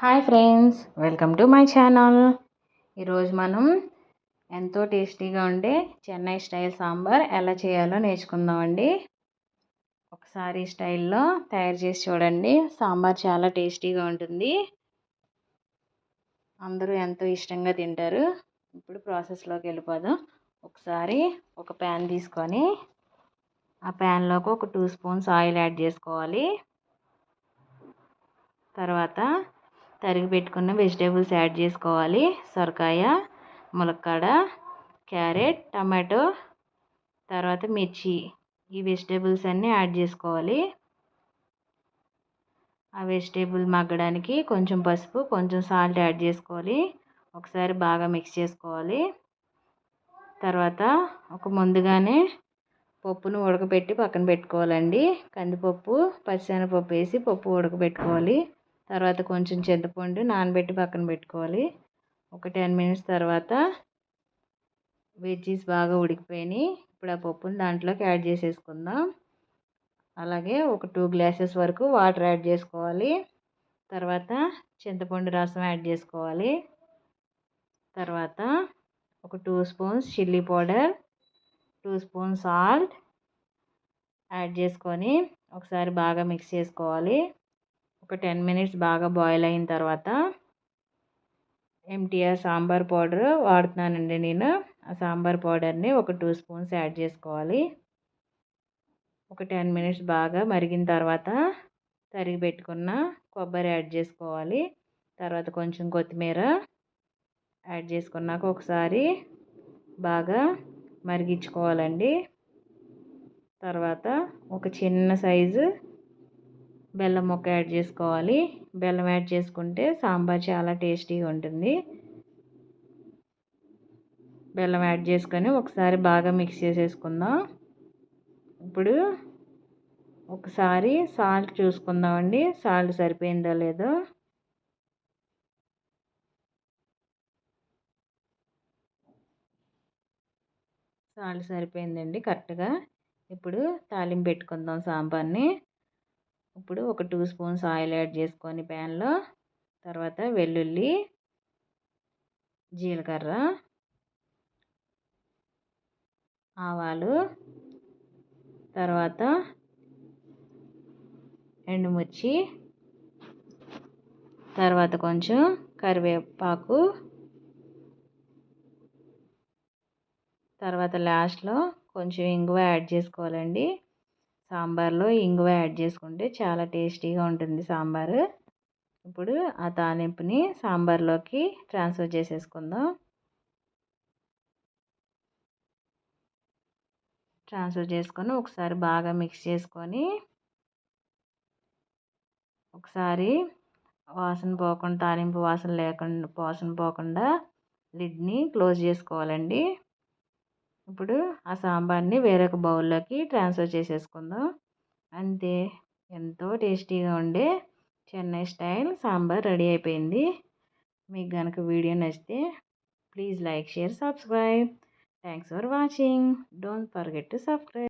Hi friends welcome to my channel. ఈరోజు మనం ఎంతో టేస్టీగా ఉండే చెన్నై స్టైల్ సాంబార్ ఎలా చేయాలో నేర్చుకుందామండి. ఒకసారి స్టైల్లో తయారు చేసి చూడండి సాంబార్ చాలా టేస్టీగా ఉంటుంది. అందరూ ఎంతో ఇష్టంగా తింటారు. ఇప్పుడు ప్రాసెస్లోకి వెళ్ళిపోదాం. ఒకసారి ఒక ప్యాన్ తీసుకొని ఆ ప్యాన్లోకి ఒక టూ స్పూన్స్ ఆయిల్ యాడ్ చేసుకోవాలి. తర్వాత తరిగి పెట్టుకున్న వెజిటేబుల్స్ యాడ్ చేసుకోవాలి. సొరకాయ ములక్కాడ క్యారెట్ టమాటో తర్వాత మిర్చి. ఈ వెజిటేబుల్స్ అన్నీ యాడ్ చేసుకోవాలి. ఆ వెజిటేబుల్ మగ్గడానికి కొంచెం పసుపు కొంచెం సాల్ట్ యాడ్ చేసుకోవాలి. ఒకసారి బాగా మిక్స్ చేసుకోవాలి. తర్వాత ఒక ముందుగానే పప్పును ఉడకబెట్టి పక్కన పెట్టుకోవాలండి. కందిపప్పు పచ్చిశనగపప్పు వేసి పప్పు ఉడకబెట్టుకోవాలి తర్వాత కొంచెం చింతపండు నానబెట్టి పక్కన పెట్టుకోవాలి. ఒక టెన్ మినిట్స్ తర్వాత వెజ్జీస్ బాగా ఉడికిపోయినాయి. ఇప్పుడు ఆ పప్పుని దాంట్లోకి యాడ్ చేసేసుకుందాం. అలాగే ఒక టూ గ్లాసెస్ వరకు వాటర్ యాడ్ చేసుకోవాలి. తర్వాత చింతపండు రసం యాడ్ చేసుకోవాలి. తర్వాత ఒక two spoons chilli powder two spoons salt add చేసుకొని ఒకసారి బాగా మిక్స్ చేసుకోవాలి. ఒక టెన్ మినిట్స్ బాగా బాయిల్ అయిన తర్వాత ఎంటీఆర్ సాంబార్ పౌడర్ వాడుతున్నానండి నేను. ఆ సాంబార్ పౌడర్ని ఒక టూ స్పూన్స్ యాడ్ చేసుకోవాలి. ఒక టెన్ మినిట్స్ బాగా మరిగిన తర్వాత తరిగి పెట్టుకున్న కొబ్బరి యాడ్ చేసుకోవాలి. తర్వాత కొంచెం కొత్తిమీర యాడ్ చేసుకున్నాక ఒకసారి బాగా మరిగించుకోవాలండి. తర్వాత ఒక చిన్న సైజు బెల్లం ముక్క యాడ్ చేసుకోవాలి. బెల్లం యాడ్ చేసుకుంటే సాంబార్ చాలా టేస్టీగా ఉంటుంది. బెల్లం యాడ్ చేసుకొని ఒకసారి బాగా మిక్స్ చేసేసుకుందాం. ఇప్పుడు ఒకసారి సాల్ట్ చూసుకుందామండి సాల్ట్ సరిపోయిందో లేదో. సాల్ట్ సరిపోయిందండి కరెక్ట్గా. ఇప్పుడు తాలింపు పెట్టుకుందాం సాంబార్ని. ఇప్పుడు ఒక టూ స్పూన్స్ ఆయిల్ యాడ్ చేసుకొని ప్యాన్లో తర్వాత వెల్లుల్లి జీలకర్ర ఆవాలు తర్వాత ఎండుమిర్చి తర్వాత కొంచెం కరివేపాకు తర్వాత లాస్ట్లో కొంచెం ఇంగువ యాడ్ చేసుకోవాలండి. సాంబార్లో ఇంగువ యాడ్ చేసుకుంటే చాలా టేస్టీగా ఉంటుంది సాంబారు. ఇప్పుడు ఆ తాలింపుని సాంబార్లోకి ట్రాన్స్ఫర్ చేసేసుకుందాం. ట్రాన్స్ఫర్ చేసుకొని ఒకసారి బాగా మిక్స్ చేసుకొని ఒకసారి వాసన పోకుండా తాలింపు వాసన లేకుండా వాసన పోకుండా లిడ్ని క్లోజ్ చేసుకోవాలండి. ఇప్పుడు ఆ సాంబార్ని వేరొక బౌల్లోకి ట్రాన్స్ఫర్ చేసేసుకుందాం. అంతే. ఎంతో టేస్టీగా ఉండే చెన్నై స్టైల్ సాంబార్ రెడీ అయిపోయింది. మీకు కనుక వీడియో నచ్చితే please like share subscribe. Thanks for watching. Don't forget to subscribe.